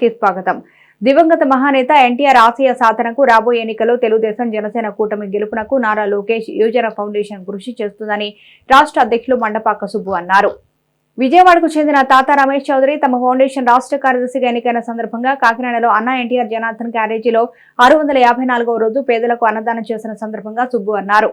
కి స్వాగతం. దివంగత మహానేత ఎన్టీఆర్ ఆశయ సాధనకు రాబోయే ఎన్నికల్లో తెలుగుదేశం జనసేన కూటమి గెలుపునకు నారా లోకేష్ యువజన ఫౌండేషన్ కృషి చేస్తుందని రాష్ట్ర అధ్యక్షులు మండపాక సుబ్బు అన్నారు. విజయవాడకు చెందిన తాత రమేష్ చౌదరి తమ ఫౌండేషన్ రాష్ట్ర కార్యదర్శిగా ఎన్నికైన సందర్భంగా కాకినాడలో అన్నా ఎన్టీఆర్ జనార్దన్ క్యారేజీలో ఆరు వందల యాభై నాలుగవ రోజు పేదలకు అన్నదానం చేసిన సందర్భంగా సుబ్బు అన్నారు.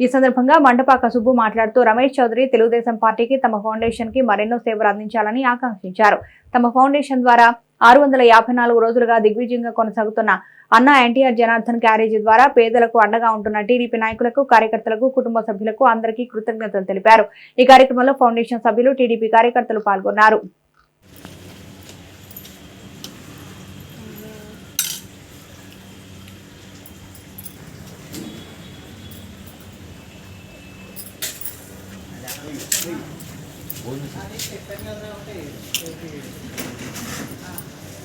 ఈ సందర్భంగా మండపాక సుబ్బు మాట్లాడుతూ రమేష్ చౌదరి తెలుగుదేశం పార్టీకి తమ ఫౌండేషన్కి మరెన్నో సేవలు అందించాలని ఆకాంక్షించారు. తమ ఫౌండేషన్ ద్వారా ఆరు వందల యాభై నాలుగు రోజులుగా దిగ్విజయంగా కొనసాగుతున్న అన్నా ఎన్టీఆర్ జనార్దన్ క్యారేజీ ద్వారా పేదలకు అండగా ఉంటున్న టీడీపీ నాయకులకు కార్యకర్తలకు కుటుంబ సభ్యులకు అందరికీ కృతజ్ఞతలు తెలిపారు. ఈ కార్యక్రమంలో ఫౌండేషన్ సభ్యులు టీడీపీ కార్యకర్తలు పాల్గొన్నారు.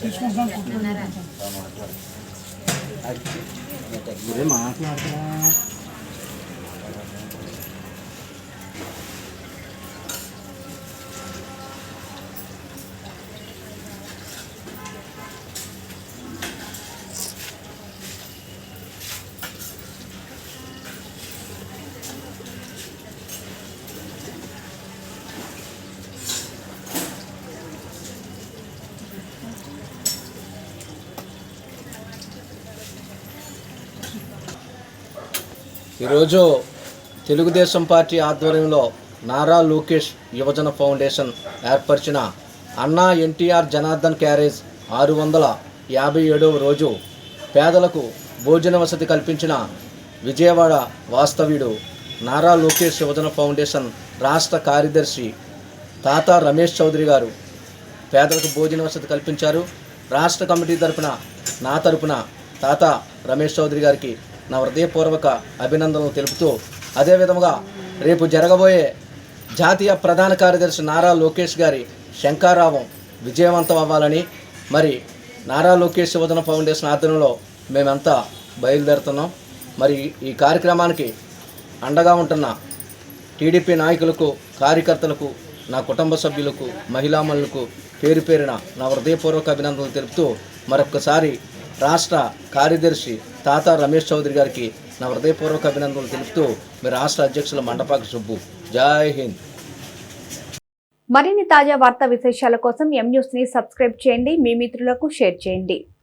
తీసుకుంటున్నాను మాట్లాడుతున్నా ఈరోజు తెలుగుదేశం పార్టీ ఆధ్వర్యంలో నారా లోకేష్ యువజన ఫౌండేషన్ ఏర్పరిచిన అన్నా ఎన్టీఆర్ జనార్దన్ క్యారేజ్ ఆరు వందల యాభై ఏడవ రోజు పేదలకు భోజన వసతి కల్పించిన విజయవాడ వాస్తవ్యుడు నారా లోకేష్ యువజన ఫౌండేషన్ రాష్ట్ర కార్యదర్శి తాత రమేష్ చౌదరి గారు పేదలకు భోజన వసతి కల్పించారు. రాష్ట్ర కమిటీ తరపున నా తరపున తాత రమేష్ చౌదరి గారికి నా హృదయపూర్వక అభినందనలు తెలుపుతూ అదేవిధముగా రేపు జరగబోయే జాతీయ ప్రధాన కార్యదర్శి నారా లోకేష్ గారి శంకారావం విజయవంతం అవ్వాలని మరి నారా లోకేష్ యువజన ఫౌండేషన్ ఆధ్వర్యంలో మేమంతా బయలుదేరుతున్నాం. మరి ఈ కార్యక్రమానికి అండగా ఉంటున్న టీడీపీ నాయకులకు కార్యకర్తలకు నా కుటుంబ సభ్యులకు మహిళామణులకు పేరు పేరిన నా హృదయపూర్వక అభినందనలు తెలుపుతూ మరొకసారి రాష్ట్ర కార్యదర్శి తాత రమేష్ చౌదరి గారికి నా హృదయపూర్వక అభినందనలు తెలుపుతూ మీ రాష్ట్ర అధ్యక్షుల మండపాకి సుబ్బు జై హింద్. మరిన్ని తాజా వార్తా విశేషాల కోసం ఎం న్యూస్ని సబ్స్క్రైబ్ చేయండి. మీ మిత్రులకు షేర్ చేయండి.